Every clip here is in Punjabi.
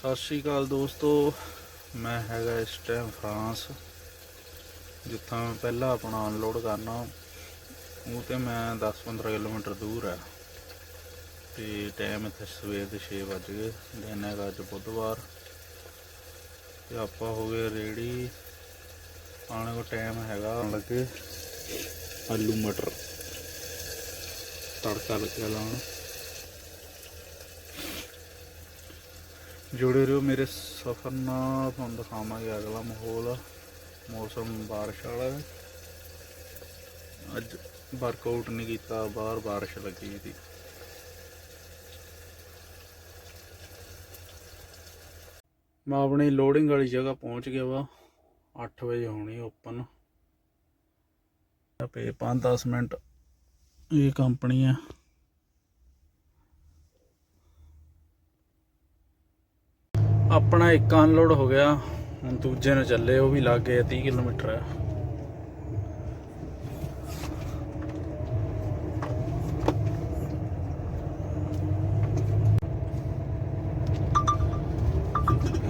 ਸਤਿ ਸ਼੍ਰੀ ਅਕਾਲ ਦੋਸਤੋ, ਮੈਂ ਹੈਗਾ ਇਸ ਟਾਈਮ ਫਰਾਂਸ, ਜਿੱਥੋਂ ਮੈਂ ਪਹਿਲਾਂ ਆਪਣਾ ਅਨਲੋਡ ਕਰਨਾ। ਉਹ ਤੇ ਮੈਂ 10-15 ਕਿਲੋਮੀਟਰ ਦੂਰ ਹੈ ਤੇ ਟਾਈਮ ਇੱਥੇ ਸਵੇਰ ਦੇ 6 ਵੱਜ ਗਏ ਦਿਨ ਹੈਗਾ ਅੱਜ ਬੁੱਧਵਾਰ। ਤੇ ਆਪਾਂ ਹੋ ਗਏ ਰੈਡੀ ਆਉਣ ਕੋ ਟਾਈਮ ਹੈਗਾ ਆਉਣ ਲੱਗੇ ਆਲੂ ਮਟਰ। ਤੜਕਾ ਲੱਗਿਆ ਲਾਉਣ। ਜੁੜੇ ਰਹੋ ਮੇਰੇ ਸਫ਼ਰ ਨਾਲ। ਤੁਹਾਨੂੰ ਦਿਖਾਵਾਂਗੇ ਅਗਲਾ ਮਾਹੌਲ। ਮੌਸਮ ਬਾਰਿਸ਼ ਵਾਲਾ ਹੈ। ਅੱਜ ਵਰਕਆਊਟ ਨਹੀਂ ਕੀਤਾ, ਬਾਹਰ ਬਾਰਿਸ਼ ਲੱਗੀ ਸੀ। ਮੈਂ ਆਪਣੀ ਲੋਡਿੰਗ ਵਾਲੀ ਜਗ੍ਹਾ ਪਹੁੰਚ ਗਿਆ ਵਾ। 8 ਵਜੇ ਹੋਣੀ ਓਪਨ ਪੇ 5-10 ਮਿੰਟ ਇਹ ਕੰਪਨੀ ਆ ਆਪਣਾ ਇੱਕ ਅਨਲੋਡ ਹੋ ਗਿਆ। ਹੁਣ ਦੂਜੇ ਨੂੰ ਚੱਲੇ, ਉਹ ਵੀ ਲੱਗ ਗਏ 30 ਕਿਲੋਮੀਟਰ ਹੈ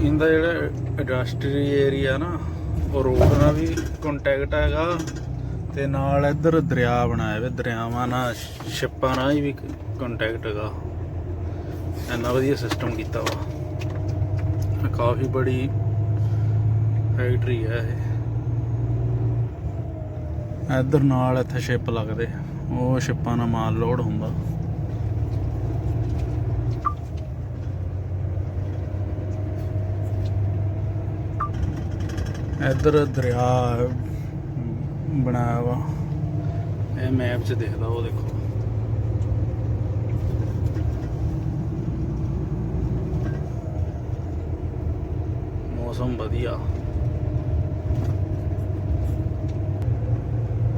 ਇਹਦਾ ਜਿਹੜਾ ਇੰਡਸਟਰੀ ਏਰੀਆ ਨਾ, ਉਹ ਰੋਡ ਨਾਲ ਵੀ ਕੰਟੈਕਟ ਹੈਗਾ। ਤੇ ਨਾਲ ਇੱਧਰ ਦਰਿਆ ਬਣਾਇਆ ਹੋਇਆ, ਦਰਿਆਵਾਂ ਨਾਲ ਸ਼ਿਪਾਂ ਨਾਲ ਵੀ ਕੰਟੈਕਟ ਹੈਗਾ। ਇੰਨਾ ਵਧੀਆ ਸਿਸਟਮ ਕੀਤਾ ਵਾ। ਇਹ ਕਾਫੀ ਬੜੀ ਫੈਕਟਰੀ ਹੈ ਇਹ। ਇੱਧਰ ਨਾਲ ਇੱਥੇ ਸ਼ਿਪ ਲੱਗਦੇ ਉਹ ਸ਼ਿਪਾਂ ਨਾਲ ਮਾਲ ਲੋਡ ਹੁੰਦਾ। ਇੱਧਰ ਦਰਿਆ ਬਣਾਇਆ ਵਾ। ਇਹ ਮੈਪ 'ਚ ਦੇਖਦਾ ਉਹ ਦੇਖੋ। ਮੌਸਮ ਵਧੀਆ।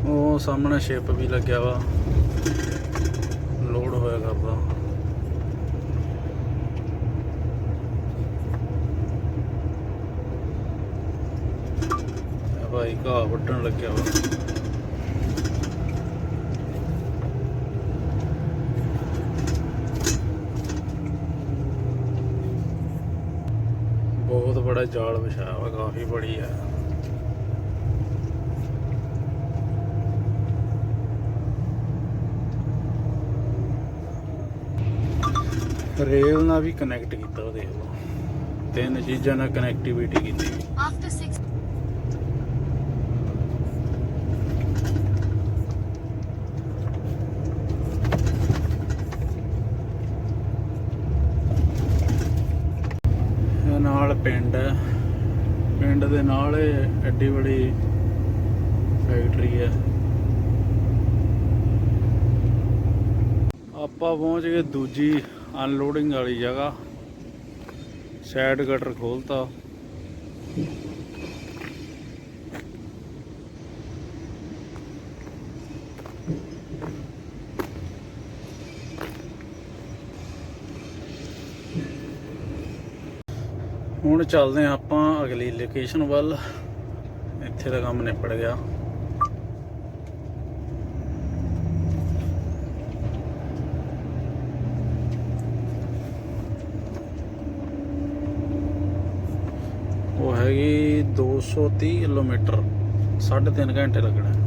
ਉਹ ਸਾਹਮਣੇ ਸ਼ਿਪ ਵੀ ਲੱਗਿਆ ਵਾ। ਲੋਡ ਹੋਇਆ ਕਰਦਾ। ਭਾਈ ਘਾਹ ਵੱਢਣ ਲੱਗਿਆ ਵਾ। ਬਹੁਤ ਬੜਾ ਜਾਲ ਵਿਛਾਇਆ ਵਾ, ਕਾਫੀ ਬੜੀ ਹੈ ਰੇਲ ਨਾਲ ਵੀ ਕਨੈਕਟ ਕੀਤਾ ਉਹ ਦੇਖ ਤਿੰਨ ਚੀਜ਼ਾਂ ਨਾਲ ਕਨੈਕਟੀਵਿਟੀ ਕੀਤੀ। ਆਫਟਰ 6 ਦੇ ਨਾਲ ਐਡੀ ਬੜੀ ਫੈਕਟਰੀ ਹੈ। ਆਪਾਂ ਪਹੁੰਚ ਗਏ ਦੂਜੀ ਅਨਲੋਡਿੰਗ ਵਾਲੀ ਜਗ੍ਹਾ। ਸਾਈਡ ਕਟਰ ਖੋਲਤਾ ਹੁਣ ਚੱਲਦੇ ਹਾਂ ਆਪਾਂ ਅਗਲੀ ਲੋਕੇਸ਼ਨ ਵੱਲ। ਇੱਥੇ ਦਾ ਕੰਮ ਨਿਪਟ ਗਿਆ। ਉਹ ਹੈਗੀ 230 ਕਿਲੋਮੀਟਰ 3.5 ਘੰਟੇ ਲੱਗਣਾ।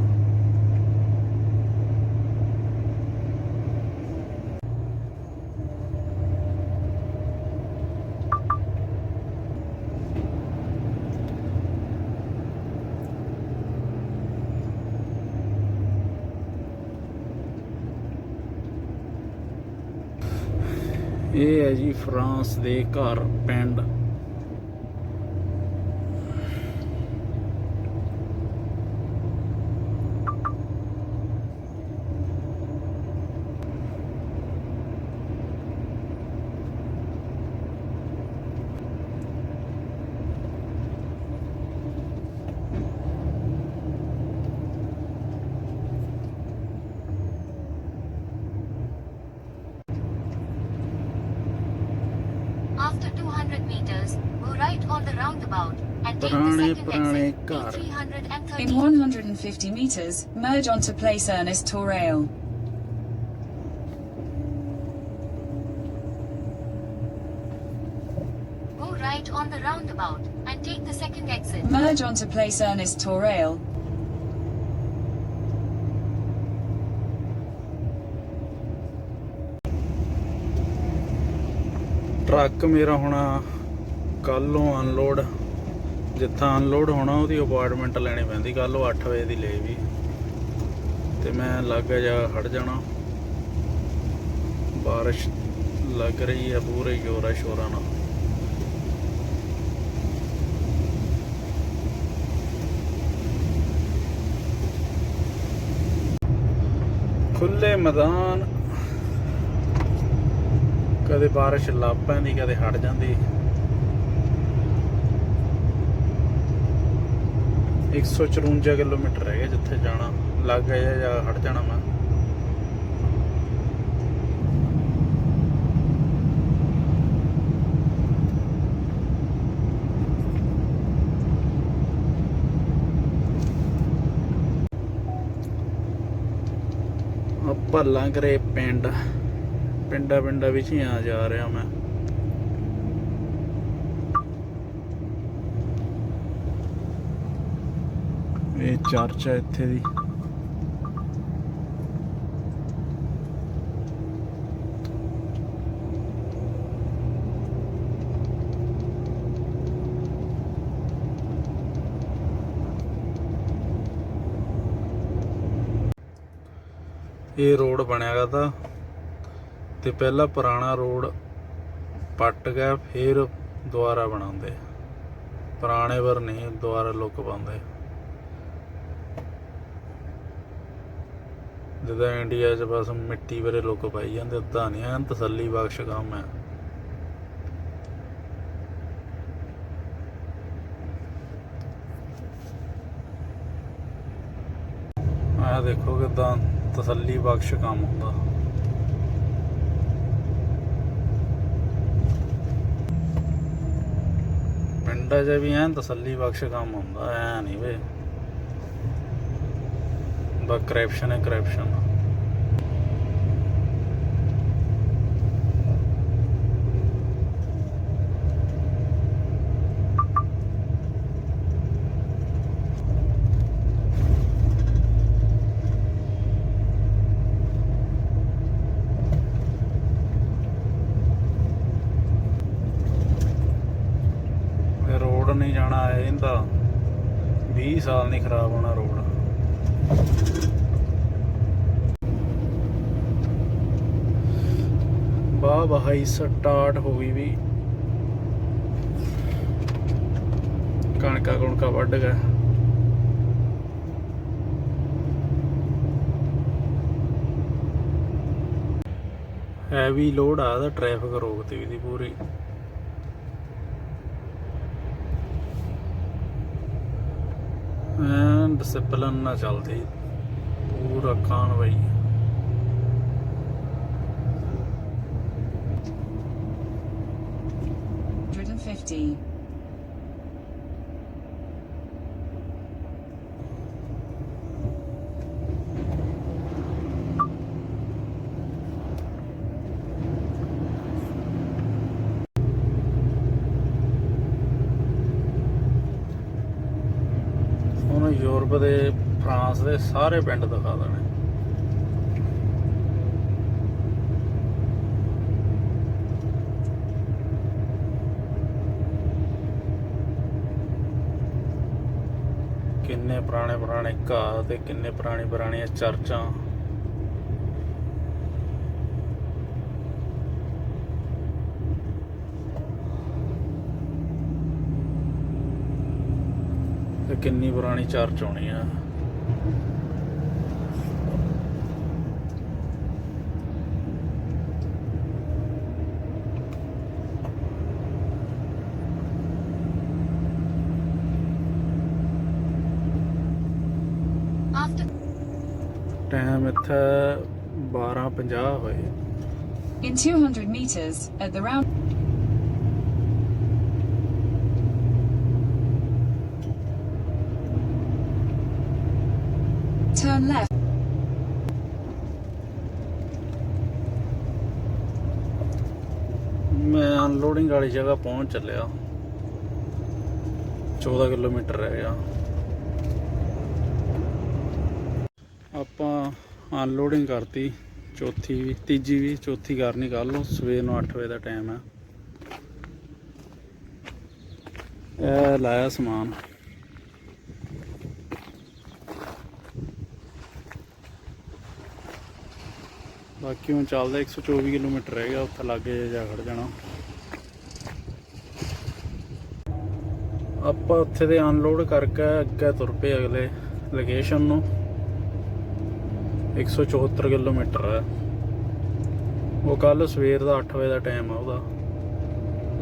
ਇਹ ਹੈ ਜੀ ਫਰਾਂਸ ਦੇ ਘਰ ਪਿੰਡ After 200 meters, go right on the roundabout and take the second exit. In 150 meters, merge onto Place Ernest Torrail. Go right on the roundabout and take the second exit. Merge onto Place Ernest Torrail, truck ਮੇਰਾ ਹੋਣਾ ਕੱਲ ਅਨਲੋਡ ਜਿੱਥਾਂ ਅਨਲੋਡ ਹੋਣਾ ਉਹਦੀ ਅਪਾਰਟਮੈਂਟ ਲੈਣੀ ਪੈਂਦੀ ਕੱਲ ਉਹ 8 ਵਜੇ ਦੀ ਲੈ ਵੀ। ਤੇ ਮੈਂ ਲੱਗ ਜਾ ਖੜ ਜਾਣਾ। ਬਾਰਿਸ਼ ਲੱਗ ਰਹੀ ਹੈ ਪੂਰੇ ਜ਼ੋਰਾਂ ਸ਼ੋਰਾਂ ਨਾਲ। ਖੁੱਲੇ ਮੈਦਾਨ ਕਦੇ ਬਾਰਿਸ਼ ਲੱਭ ਪੈਂਦੀ, ਕਦੇ ਹਟ ਜਾਂਦੀ। 154 ਕਿਲੋਮੀਟਰ ਹੈਗੇ ਜਿੱਥੇ ਜਾਣਾ। ਲੱਗ ਗਿਆ ਜਾਂ ਹਟ ਜਾਣਾ ਮੈਂ। ਆਪਾਂ ਲੰਘ ਰਹੇ ਪਿੰਡ। ਪਿੰਡਾਂ ਪਿੰਡਾਂ ਵਿੱਚ ਹੀ ਆ ਜਾ ਰਿਹਾ ਮੈਂ। ਇਹ ਚਰਚ ਹੈ ਇੱਥੇ ਦੀ। ਇਹ ਰੋਡ ਬਣਿਆ ਗਾ ਤਾਂ। ਤੇ ਪਹਿਲਾਂ ਪੁਰਾਣਾ ਰੋਡ ਪੱਟ ਗਿਆ, ਫਿਰ ਦੁਬਾਰਾ ਬਣਾਉਂਦੇ ਪੁਰਾਣੇ ਵਰ ਨਹੀਂ, ਦੁਬਾਰਾ ਲੁੱਕ ਪਾਉਂਦੇ ਜਿੱਦਾਂ ਇੰਡੀਆ 'ਚ ਬਸ ਮਿੱਟੀ ਵਰੇ ਲੁੱਕ ਪਾਈ ਜਾਂਦੇ ਉਦਾਂ ਨਹੀਂ, ਐਨ ਤਸੱਲੀ ਬਖਸ਼ ਕੰਮ ਹੈ ਆਹ ਦੇਖੋ ਕਿਦਾਂ ਤਸੱਲੀ ਬਖਸ਼ ਕੰਮ ਹੁੰਦਾ। ਪਿੰਡਾਂ 'ਚ ਵੀ ਐਨ ਤਸੱਲੀ ਬਖਸ਼ ਕੰਮ ਹੁੰਦਾ, ਐ ਨਹੀਂ ਵੇ। ਬਸ ਕਰਪਸ਼ਨ ਹੈ ਕਰਪਸ਼ਨ ਇਹ ਰੋਡ ਨਹੀਂ ਜਾਣਾ ਇਹਦਾ 20 ਸਾਲ ਨਹੀਂ ਖਰਾਬ ਹੋਣਾ ਰੋਡ। ਵਾਹ ਵਾਹੀ ਸਟਾਰਟ ਹੋ ਗਈ ਵੀ। ਕਣਕਾ ਕਣਕਾ ਵੱਢ ਗਿਆ ਹੈਵੀ ਲੋਡ ਆ ਦਾ ਟ੍ਰੈਫਿਕ ਰੋਕਤੀ ਵੀ ਦੀ ਪੂਰੀ। ਐਨ ਡਿਸਪਲਿਨ ਨਾਲ ਚੱਲਦੀ ਪੂਰਾ ਕਾਨ ਬਈ 150. ਯੂਰਪ ਦੇ, ਫਰਾਂਸ ਦੇ ਸਾਰੇ ਪਿੰਡ ਦਿਖਾ ਦੇਣੇ। ਕਿੰਨੇ ਪੁਰਾਣੇ ਪੁਰਾਣੇ ਘਾਹ ਤੇ ਕਿੰਨੇ ਪੁਰਾਣੀ ਪੁਰਾਣੀਆਂ ਚਰਚਾਂ। ਤੇ ਕਿੰਨੀ ਪੁਰਾਣੀ ਚਰਚ ਹੋਣੀ ਆ ਟਾਈਮ ਇੱਥੇ 12:50 ਹੋਏ In 200 meters, at the round. Turn left. ਮੈਂ ਅਨਲੋਡਿੰਗ ਵਾਲੀ ਜਗ੍ਹਾ ਪਹੁੰਚ ਚੱਲਿਆ। 14 ਕਿਲੋਮੀਟਰ ਰਹਿ ਗਿਆ। ਆਪਾਂ ਅਨਲੋਡਿੰਗ ਕਰਤੀ। ਚੌਥੀ ਵੀ, ਤੀਜੀ ਵੀ, ਚੌਥੀ ਕਰਨੀ ਕਰ ਲਓ। ਸਵੇਰ ਨੂੰ 8 ਵਜੇ ਦਾ ਟਾਈਮ ਹੈ। ਇਹ ਲਾਇਆ ਸਮਾਨ। ਬਾਕੀ ਹੁਣ ਚੱਲਦਾ 124 ਕਿਲੋਮੀਟਰ ਰਹਿ ਗਿਆ, ਉੱਥੇ ਲਾਗੇ ਜਾ ਖੜ ਜਾਣਾ। ਆਪਾਂ ਉੱਥੇ ਦੇ ਅਨਲੋਡ ਕਰਕੇ ਅੱਗੇ ਤੁਰ ਪਏ ਅਗਲੇ ਲੋਕੇਸ਼ਨ ਨੂੰ। 174 ਕਿਲੋਮੀਟਰ ਹੈ। ਉਹ ਕੱਲ ਸਵੇਰ ਦਾ 8 ਵਜੇ ਦਾ ਟਾਈਮ ਆ ਉਹਦਾ।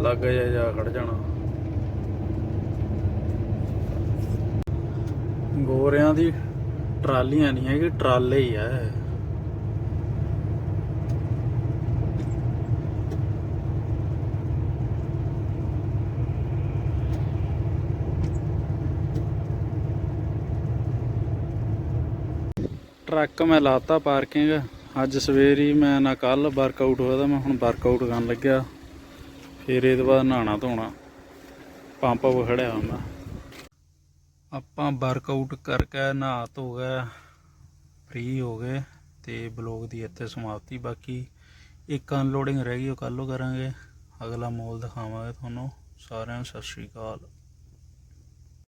ਲਾਗੇ ਜਾ ਜਾ ਖੜ ਜਾਣਾ। ਗੋਰਿਆਂ ਦੀ ਟਰਾਲੀਆਂ ਨਹੀਂ ਹੈਗੀ, ਟਰਾਲੇ ਹੀ ਆ ਟਰੱਕ ਮੈਂ ਲਾਤਾ ਪਾਰਕਿੰਗ। ਅੱਜ ਸਵੇਰੇ ਹੀ ਮੈਂ ਨਾ ਕੱਲ ਵਰਕਆਊਟ ਹੋਇਆ ਤਾਂ ਮੈਂ ਹੁਣ ਵਰਕਆਊਟ ਕਰਨ ਲੱਗਿਆ। ਫਿਰ ਇਹਦੇ ਬਾਅਦ ਨਹਾਣਾ ਧੋਣਾ। ਪੰਪ ਉਹ ਖੜਿਆ ਹਾਂ ਆਪਾਂ ਵਰਕਆਊਟ ਕਰਕੇ ਨਹਾ ਧੋ ਗਏ ਫ੍ਰੀ ਹੋ ਗਏ ਤੇ ਬਲੌਗ ਦੀ ਇੱਥੇ ਸਮਾਪਤੀ। ਬਾਕੀ ਇੱਕ ਅਨਲੋਡਿੰਗ ਰਹਿ ਗਈ, ਉਹ ਕੱਲ੍ਹ ਕਰਾਂਗੇ। ਅਗਲਾ ਮੋਲ ਦਿਖਾਵਾਂਗੇ ਤੁਹਾਨੂੰ। ਸਾਰਿਆਂ ਨੂੰ ਸਤਿ ਸ਼੍ਰੀ ਅਕਾਲ।